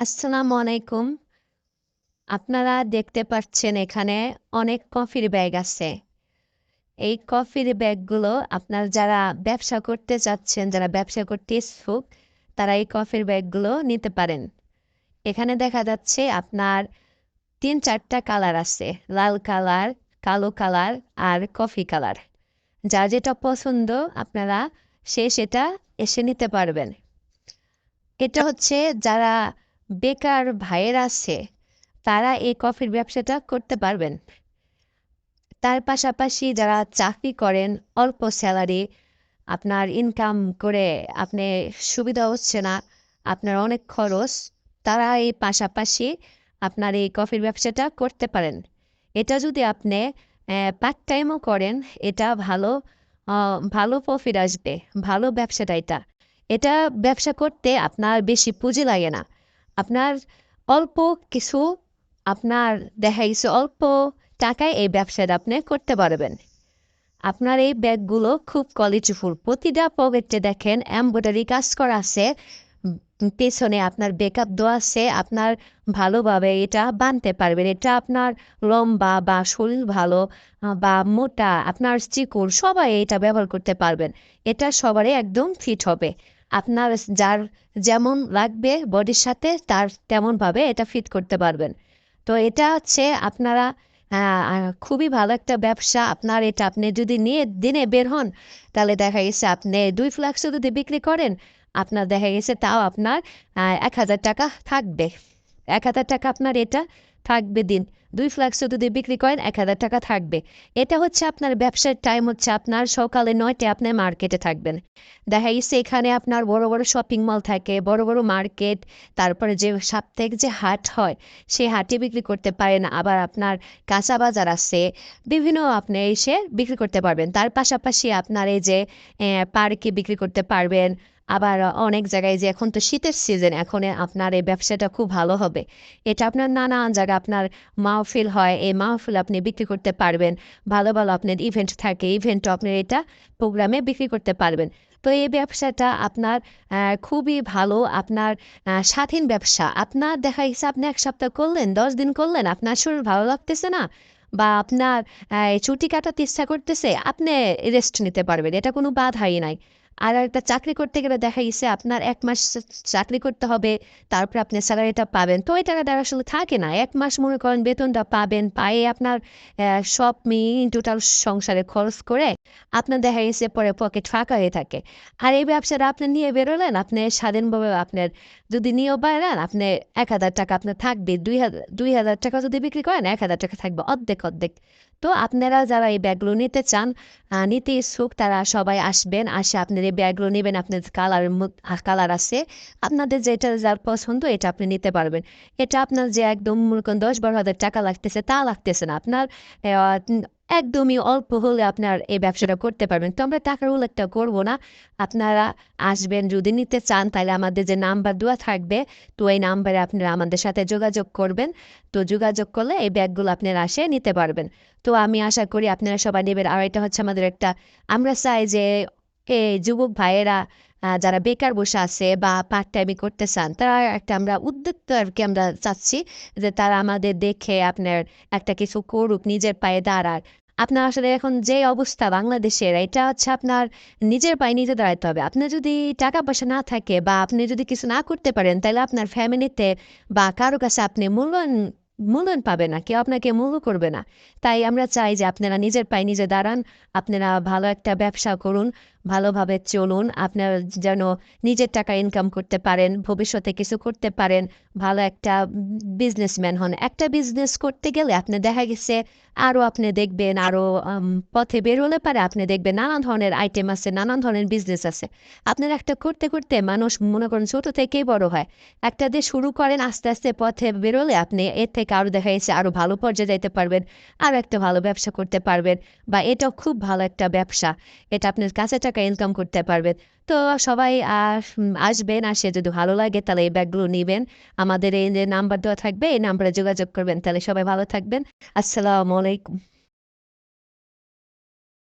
আসসালামু আলাইকুম। আপনারা দেখতে পাচ্ছেন এখানে অনেক কফির ব্যাগ আছে। এই কফির ব্যাগগুলো আপনার যারা ব্যবসা করতে চাচ্ছেন, যারা ব্যবসা করতে ইচ্ছুক, তারা এই কফির ব্যাগগুলো নিতে পারেন। এখানে দেখা যাচ্ছে আপনার তিন চারটা কালার আছে। লাল কালার, কালো কালার আর কফি কালার। যার যেটা পছন্দ আপনারা সে সেটা এসে নিতে পারবেন। এটা হচ্ছে যারা বেকার ভাইয়েরা আছে, তারা এই কফির ব্যবসাটা করতে পারবেন। তার পাশাপাশি যারা চাকরি করেন, অল্প স্যালারি, আপনার ইনকাম করে আপনি সুবিধা হচ্ছে না, আপনার অনেক খরচ, তারা এই পাশাপাশি আপনার এই কফির ব্যবসাটা করতে পারেন। এটা যদি আপনি পার্ট টাইমও করেন, এটা ভালো ভালো প্রফিট আসবে। ভালো ব্যবসাটা এটা। এটা ব্যবসা করতে আপনার বেশি পুঁজি লাগে না। আপনার অল্প কিছু আপনার দেখা গেছে অল্প টাকায় এই ব্যবসাটা আপনি করতে পারবেন। আপনার এই ব্যাগগুলো খুব কোয়ালিটিফুল। প্রতিটা পকেটে দেখেন এমব্রয়ডারি কাজ করা আছে। পেছনে আপনার ব্যাকআপ দেওয়া আছে। আপনার ভালোভাবে এটা বানতে পারবেন। এটা আপনার লম্বা বা শরীর ভালো বা মোটা, আপনার চিকন সবাই এটা ব্যবহার করতে পারবেন। এটা সবারই একদম ফিট হবে। আপনার যার যেমন লাগবে বডির সাথে তার তেমনভাবে এটা ফিট করতে পারবেন। তো এটা হচ্ছে আপনারা খুবই ভালো একটা ব্যবসা। আপনার এটা আপনি যদি নিয়ে দিনে বের হন, তাহলে দেখা গেছে আপনি দুই ফ্লাক্সও যদি বিক্রি করেন, আপনার দেখা গেছে তাও আপনার এক হাজার টাকা থাকবে। ৳১,০০০ আপনার এটা থাকবে দিন। দুই ফ্লাক্সও যদি বিক্রি করেন ৳১,০০০ থাকবে। এটা হচ্ছে আপনার ব্যবসার টাইম হচ্ছে আপনার সকালে ৯ টায় আপনি মার্কেটে থাকবেন। দেখা গেছে এখানে আপনার বড়, বড় শপিং মল থাকে, বড়, বড় মার্কেট, তারপরে যে সাপ্তাহিক যে হাট হয়, সেই হাটে বিক্রি করতে পারেন। আবার আপনার কাঁচা বাজার আছে। বিভিন্ন আপনি এসে বিক্রি করতে পারবেন। তার পাশাপাশি আপনার এই যে পার্কে বিক্রি করতে পারবেন। আবার অনেক জায়গায় যে এখন তো শীতের সিজন, এখন আপনার এই ব্যবসাটা খুব ভালো হবে। এটা আপনার নানান জায়গায় আপনার মাহফিল হয়, এই মাহফিল আপনি বিক্রি করতে পারবেন। ভালো, ভালো আপনার ইভেন্ট থাকে, ইভেন্টও আপনি এটা প্রোগ্রামে বিক্রি করতে পারবেন। তো এই ব্যবসাটা আপনার খুবই ভালো। আপনার স্বাধীন ব্যবসা। আপনার দেখা গেছে আপনি এক সপ্তাহ করলেন, ১০ দিন করলেন, আপনার শরীর ভালো লাগতেছে না বা আপনার ছুটি কাটাতে ইচ্ছা করতেছে, আপনি রেস্ট নিতে পারবেন। এটা কোনো বাধাই নাই। আর একটা চাকরি করতে গেলে দেখা গেছে আপনার ১ মাস চাকরি করতে হবে, তারপরে আপনি স্যালারিটা পাবেন। তো ওই টাকাটা আসলে থাকে না। ১ মাস মনে করেন বেতনটা পাবেন, পায়ে আপনার সব মিলিয়ে টোটাল সংসারে খরচ করে আপনার দেখা গেছে পরে পকেট ফাঁকা হয়ে থাকে। আর এই ব্যবসাটা আপনি নিয়ে বেরোলেন, আপনি স্বাধীনভাবে আপনার যদি নিয়েও বেড়ান, আপনি ৳১,০০০ আপনার থাকবে। দুই হাজার ৳২,০০০ যদি বিক্রি করেন, ৳১,০০০ থাকবে অর্ধেক, অর্ধেক। তো আপনারা যারা এই ব্যাগগুলো নিতে চান, নিতে ইচ্ছুক তারা সবাই আসবেন। আসে আপনার এই ব্যাগগুলো নিবেন। আপনার কালারের মো কালার আছে। আপনাদের যেটা যার পছন্দ এটা আপনি নিতে পারবেন। এটা আপনার যে একদম মনে করেন ৳১০-১২,০০০ লাগতেছে তা লাগতেছে না। আপনার একদমই অল্প হলে আপনার এই ব্যবসাটা করতে পারবেন। তো আমরা টাকার উল্লেখটা করব না। আপনারা আসবেন যদি নিতে চান তাহলে আমাদের যে নাম্বার দেওয়া থাকবে, তো এই নাম্বারে আপনারা আমাদের সাথে যোগাযোগ করবেন। তো যোগাযোগ করলে এই ব্যাগগুলো আপনারা আসে নিতে পারবেন। তো আমি আশা করি আপনারা সবাই নেবেন। আর এটা হচ্ছে আমাদের একটা আমরা চাই যে যুবক ভাইয়েরা যারা বেকার বসে আছে বা পার্ট টাইমে করতে চান, তারা একটা আমরা উদ্যোক্তা আরকি আমরা চাচ্ছি যে তারা আমাদের দেখে আপনার একটা কিছু করুক, নিজের পায়ে দাঁড়াক। আপনার আসলে এখন যে অবস্থা বাংলাদেশের, এটা হচ্ছে আপনার নিজের পায়ে নিজে দাঁড়াতে হবে। আপনার যদি টাকা-পয়সা না থাকে বা আপনি যদি কিছু না করতে পারেন, তাহলে আপনার ফ্যামিলিতে বা কারও কাছে আপনি মূল্যায়ন মূল্যায়ন পাবে না। কেউ আপনাকে মূল্য করবে না। তাই আমরা চাই যে আপনারা নিজের পায়ে নিজে দাঁড়ান। আপনারা ভালো একটা ব্যবসা করুন, ভালোভাবে চলুন। আপনার যেন নিজের টাকা ইনকাম করতে পারেন, ভবিষ্যতে কিছু করতে পারেন, ভালো একটা বিজনেসম্যান হন। একটা বিজনেস করতে গেলে আপনার দেখা গেছে আরও আপনি দেখবেন আরও পথে বেরোলে পারে আপনি দেখবেন নানান ধরনের আইটেম আছে, নানান ধরনের বিজনেস আছে। আপনার একটা করতে, করতে মানুষ মনে করেন ছোট থেকেই বড় হয়। একটা দিয়ে শুরু করেন আস্তে, আস্তে পথে বেরোলে আপনি এর থেকে আরও দেখা গেছে আরও ভালো পর্যায়ে যাইতে পারবেন। আরও একটা ভালো ব্যবসা করতে পারবেন বা এটাও খুব ভালো একটা ব্যবসা। এটা আপনার কাঁচা টাকা ইনকাম করতে পারবেন। তো সবাই আস আসবেন, আসে যদি ভালো লাগে তাহলে এই ব্যাগগুলো নেবেন আমাদের এই যে নাম্বার দেওয়া থাকবে, এই নাম্বারে যোগাযোগ করবেন। তাহলে সবাই ভালো থাকবেন। আসসালামু আলাইকুম।